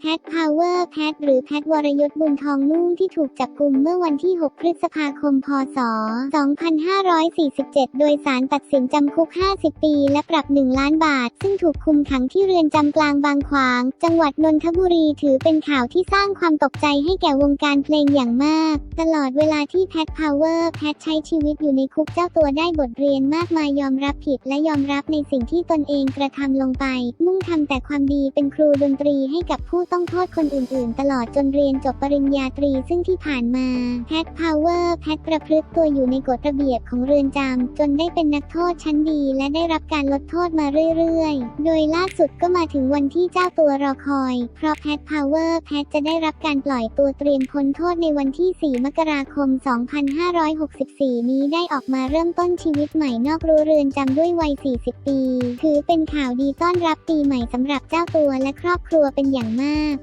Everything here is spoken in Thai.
แพทพาวเวอร์แพทหรือแพทวรยศบุญทองนุ่งที่ถูกจับกลุ่มเมื่อวันที่ 6 พฤษภาคม พศ 2547 โดยสารตัดสินจำคุก 50 ปี และปรับ 1 ล้านบาท ซึ่งถูกคุมขังที่เรือนจำกลางบางขวาง จังหวัดนนทบุรีถือเป็นข่าวที่สร้างความตกใจให้แก่วงการเพลงอย่างมาก ตลอดเวลาที่แพทพาวเวอร์แพทใช้ชีวิตอยู่ในคุกเจ้าตัวได้บทเรียนมากมายยอมรับผิด และยอมรับในสิ่งที่ตนเองกระทำลงไป มุ่งทำแต่ความดีเป็นครูดนตรีให้กับผู้ต้องโทษคนอื่นๆ ตลอดจนเรียนจบปริญญาตรีซึ่งที่ผ่านมาแพทพาวเวอร์แพทประพฤติตัวอยู่ในกฎระเบียบของเรือนจำจนได้เป็นนักโทษชั้นดี และได้รับการลดโทษมาเรื่อยๆ โดยล่าสุดก็มาถึงวันที่เจ้าตัวรอคอย เพราะแพทพาวเวอร์แพทจะได้รับการปล่อยตัวเตรียมพ้นโทษในวันที่ 4 มกราคม 2564 นี้ได้ออกมาเริ่มต้นชีวิตใหม่นอกรั้วเรือนจำด้วยวัย 40 ปี ถือเป็นข่าวดีต้อนรับปีใหม่สำหรับเจ้าตัวและครอบครัวเป็นอย่างมาก ம்